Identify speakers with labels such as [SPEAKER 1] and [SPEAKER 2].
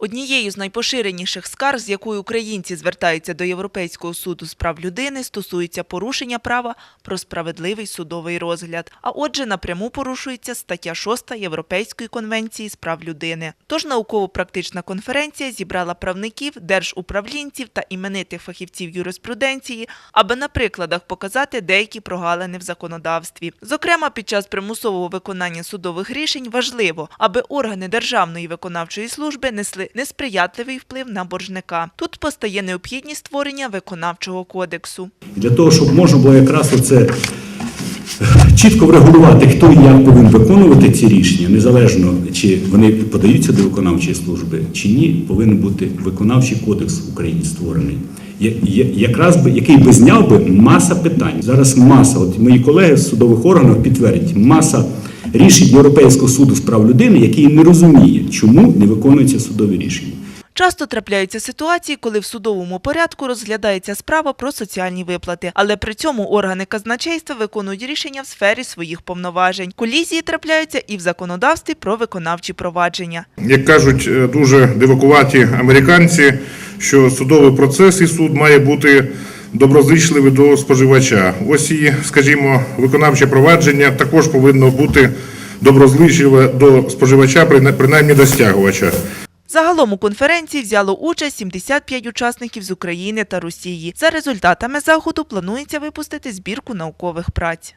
[SPEAKER 1] Однією з найпоширеніших скарг, з якою українці звертаються до Європейського суду з прав людини, стосується порушення права про справедливий судовий розгляд. А отже, напряму порушується стаття 6 Європейської конвенції з прав людини. Тож науково-практична конференція зібрала правників, держуправлінців та іменитих фахівців юриспруденції, аби на прикладах показати деякі прогалини в законодавстві. Зокрема, під час примусового виконання судових рішень важливо, аби органи державної виконавчої служби несли несприятливий вплив на боржника. Тут постає необхідність створення виконавчого кодексу.
[SPEAKER 2] Для того, щоб можна було якраз оце чітко врегулювати, хто і як повинен виконувати ці рішення, незалежно чи вони подаються до виконавчої служби чи ні, повинен бути виконавчий кодекс в Україні створений. Якраз би який би зняв би маса питань. Зараз маса, от мої колеги з судових органів підтвердять, маса рішень Європейського суду з прав людини, який не розуміє, чому не виконуються судові рішення.
[SPEAKER 1] Часто трапляються ситуації, коли в судовому порядку розглядається справа про соціальні виплати, але при цьому органи казначейства виконують рішення в сфері своїх повноважень. Колізії трапляються і в законодавстві про виконавчі провадження.
[SPEAKER 3] як кажуть е, дуже дивакуваті американці, що судовий процес і суд має бути доброзичливий до споживача. Ось і, скажімо, виконавче провадження також повинно бути доброзичливе до споживача, прина- принаймні до стягувача.
[SPEAKER 1] Загалом у конференції взяло участь 75 учасників з України та Росії. За результатами заходу планується випустити збірку наукових праць.